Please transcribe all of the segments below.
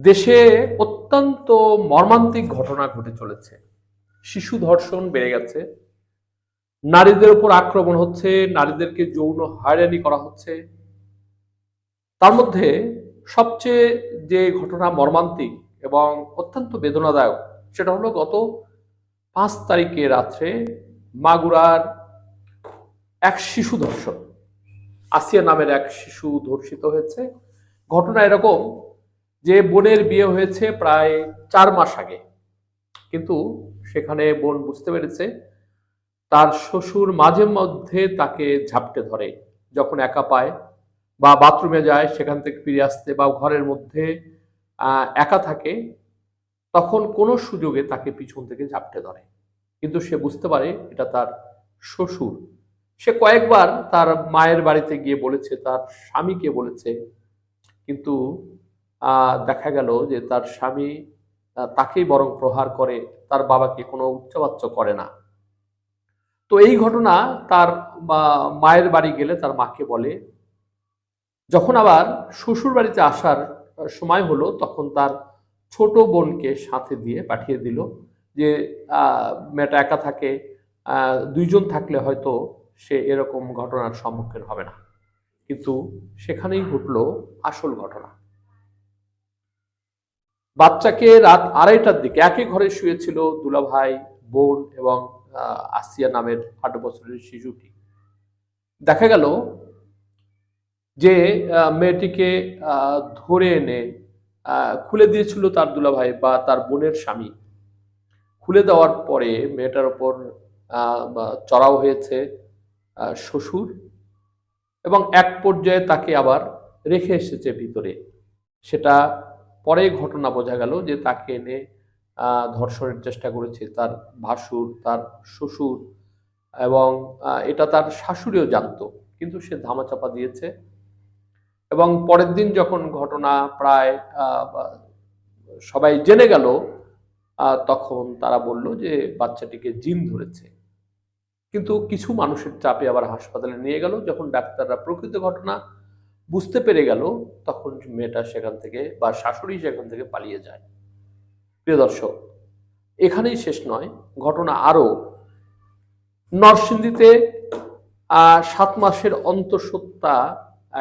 দেশে অত্যন্ত মর্মান্তিক ঘটনা ঘটে চলেছে। শিশু ধর্ষণ বেড়ে গেছে। নারীদের উপর আক্রমণ হচ্ছে, নারীদেরকে যৌন হয়রানি করা হচ্ছে। তার মধ্যে সবচেয়ে যে ঘটনা মর্মান্তিক এবং অত্যন্ত বেদনাদায়ক, সেটা হলো গত পাঁচ তারিখে রাত্রে মাগুরার এক শিশু ধর্ষণ। আসিয়া নামের এক শিশু ধর্ষিত হয়েছে। ঘটনা এরকম যে বোনের বিয়ে হয়েছে প্রায় চার মাস আগে। কিন্তু সেখানে বোন বুঝতে পেরেছে, তার শ্বশুর মাঝে মধ্যে তাকে ঝাপটে ধরে যখন একা পায় বা বাথরুমে যায়, সেখান থেকে ফিরে আসতে বা ঘরের মধ্যে একা থাকে, তখন কোনো সুযোগে তাকে পিছন থেকে ঝাপটে ধরে। কিন্তু সে বুঝতে পারে এটা তার শ্বশুর। সে কয়েকবার তার মায়ের বাড়িতে গিয়ে বলেছে, তার স্বামীকে বলেছে, কিন্তু দেখা গেল যে তার স্বামী তাকেই বরং প্রহার করে, তার বাবাকে কোনো উচ্চবাচ্য করে না। তো এই ঘটনা তার মায়ের বাড়ি গেলে তার মাকে বলে। যখন আবার শ্বশুর বাড়িতে আসার সময় হলো, তখন তার ছোট বোনকে সাথে দিয়ে পাঠিয়ে দিল যে মেয়েটা একা থাকে দুইজন থাকলে হয়তো সে এরকম ঘটনার সম্মুখীন হবে না। কিন্তু সেখানেই ঘটলো আসল ঘটনা। বাচ্চাকে রাত আড়াইটার দিকে একই ঘরে শুয়েছিল দুলাভাই, বোন এবং আসিয়া নামের আট বছরের শিশুটি। দেখা গেল যে মেয়েটিকে ধরে এনে খুলে দিয়েছিল তার দুলাভাই বা তার বোনের স্বামী। খুলে দেওয়ার পরে মেয়েটার ওপর চড়াও হয়েছে শ্বশুর এবং এক পর্যায়ে তাকে আবার রেখে এসেছে ভিতরে। সেটা পরে ঘটনা বোঝা গেল যে তাকে এনে ধর্ষণের চেষ্টা করেছে তার ভাসুর, তার শ্বশুর এবং এটা তার শাশুড়িও জানতো, কিন্তু সে ধামাচাপা দিয়েছে এবং পরের দিন যখন ঘটনা প্রায় সবাই জেনে গেল তখন তারা বলল যে বাচ্চাটিকে জিন ধরেছে। কিন্তু কিছু মানুষের চাপে আবার হাসপাতালে নিয়ে গেল, যখন ডাক্তাররা প্রকৃত ঘটনা বুঝতে পেরে গেল তখন মেয়েটা সেখান থেকে বা শাশুড়ি সেখান থেকে পালিয়ে যায়। প্রিয় দর্শক, এখানেই শেষ নয়, ঘটনা আরও নরসিংদীতে সাত মাসের অন্তঃসত্ত্বা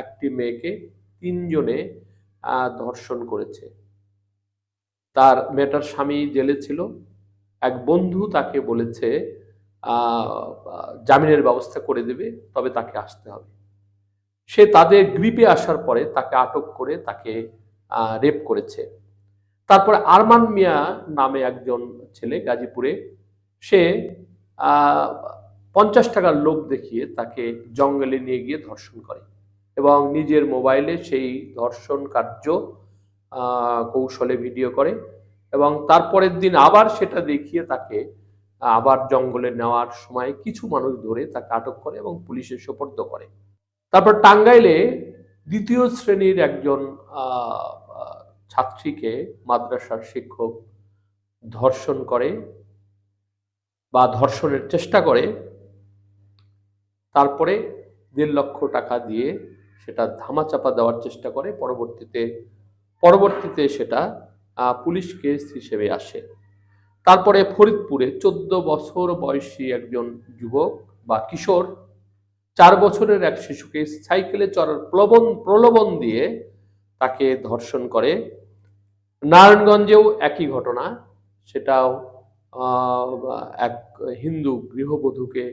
একটি মেয়েকে তিনজনে ধর্ষণ করেছে। তার মেয়েটার স্বামী জেলে ছিল। এক বন্ধু তাকে বলেছে জামিনের ব্যবস্থা করে দেবে, তবে তাকে আসতে হবে। সে তাদের গ্রিপে আসার পরে তাকে আটক করে তাকে রেপ করেছে। তারপরে আরমান মিয়া নামে একজন ছেলে গাজীপুরে, সে পঞ্চাশ টাকার লোভ দেখিয়ে তাকে জঙ্গলে নিয়ে গিয়ে ধর্ষণ করে এবং নিজের মোবাইলে সেই ধর্ষণ কার্য কৌশলে ভিডিও করে এবং তারপরের দিন আবার সেটা দেখিয়ে তাকে, আবার জঙ্গলে নেওয়ার সময় কিছু মানুষ ধরে তাকে আটক করে এবং পুলিশে সোপর্দ করে। তারপর টাঙ্গাইলে দ্বিতীয় শ্রেণির একজন ছাত্রীকে মাদ্রাসার শিক্ষক ধর্ষণ করে বা ধর্ষণের চেষ্টা করে। তারপরে দেড় লক্ষ টাকা দিয়ে সেটা ধামাচাপা দেওয়ার চেষ্টা করে। পরবর্তীতে পরবর্তীতে সেটা পুলিশ কেস হিসেবে আসে। তারপরে ফরিদপুরে চোদ্দ বছর বয়সী একজন যুবক বা কিশোর চার বছরের এক শিশুকে সাইকেলে চড়ার প্রলোভন প্রলোভন দিয়ে তাকে ধর্ষণ করে। নারায়ণগঞ্জেও একই ঘটনা। সেটাও এক হিন্দু গৃহবধূকে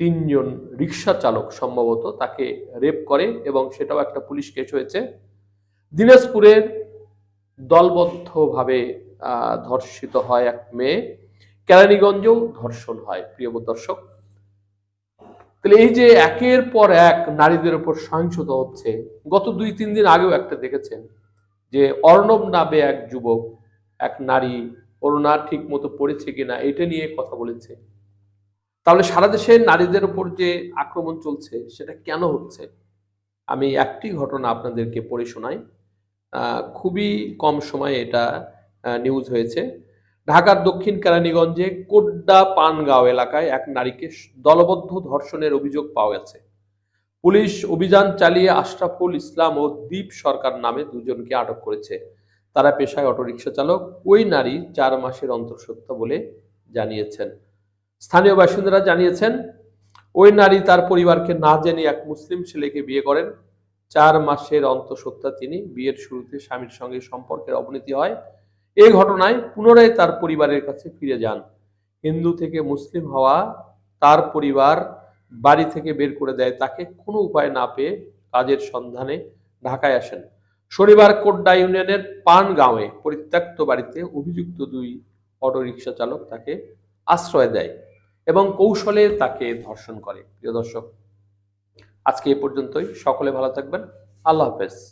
তিনজন রিক্সা চালক সম্ভবত তাকে রেপ করে এবং সেটাও একটা পুলিশ কেস হয়েছে। দিনাজপুরের দলবদ্ধভাবে ধর্ষিত হয় এক মেয়ে। কেরানীগঞ্জেও ধর্ষণ হয়, প্রিয় দর্শক। তাহলে এই যে একের পর এক নারীদের উপর সহিংসতা হচ্ছে, গত দুই, তিন দিন আগেও একটা দেখেছেন যে অর্ণব নামে এক যুবক, এক নারী ওড়না ঠিক মতো পড়েছে কিনা এটা নিয়ে কথা বলেছে। তাহলে সারা দেশে নারীদের উপর যে আক্রমণ চলছে, সেটা কেন হচ্ছে? আমি একটি ঘটনা আপনাদেরকে পড়ে শোনাই। খুবই কম সময়ে এটা নিউজ হয়েছে। ঢাকার দক্ষিণ কেরানীগঞ্জে কোড্ডা পানগাঁও এলাকায় এক নারীকে দলবদ্ধ ধর্ষণের অভিযোগ পাওয়া গেছে। পুলিশ অভিযান চালিয়ে আশরাফুল ইসলাম ও দ্বীপ সরকার নামে দুজনকে আটক করেছে। তারা পেশায় অটোরিকশা চালক। ওই নারী চার মাসের অন্তঃসত্ত্বা বলে জানিয়েছেন। স্থানীয় বাসিন্দারা জানিয়েছেন, ওই নারী তার পরিবারকে না জেনে এক মুসলিম ছেলেকে বিয়ে করেন। চার মাসের অন্তঃসত্ত্বা তিনি বিয়ের শুরুতে স্বামীর সঙ্গে সম্পর্কের অবনতি হয়। এই ঘটনায় পুনরায় তার পরিবারের কাছে ফিরে যান। হিন্দু থেকে মুসলিম হওয়া তার পরিবার বাড়ি থেকে বের করে দেয়। তাকে কোনো উপায় না পেয়ে কাজের সন্ধানে ঢাকায় আসেন। শনিবার কোড্ডা ইউনিয়নের পান পানগাঁওয়ে পরিত্যক্ত বাড়িতে অভিযুক্ত দুই অটোরিকশা চালক তাকে আশ্রয় দেয় এবং কৌশলে তাকে ধর্ষণ করে। প্রিয় দর্শক, আজকে এ পর্যন্তই। সকলে ভালো থাকবেন। আল্লাহ হাফেজ।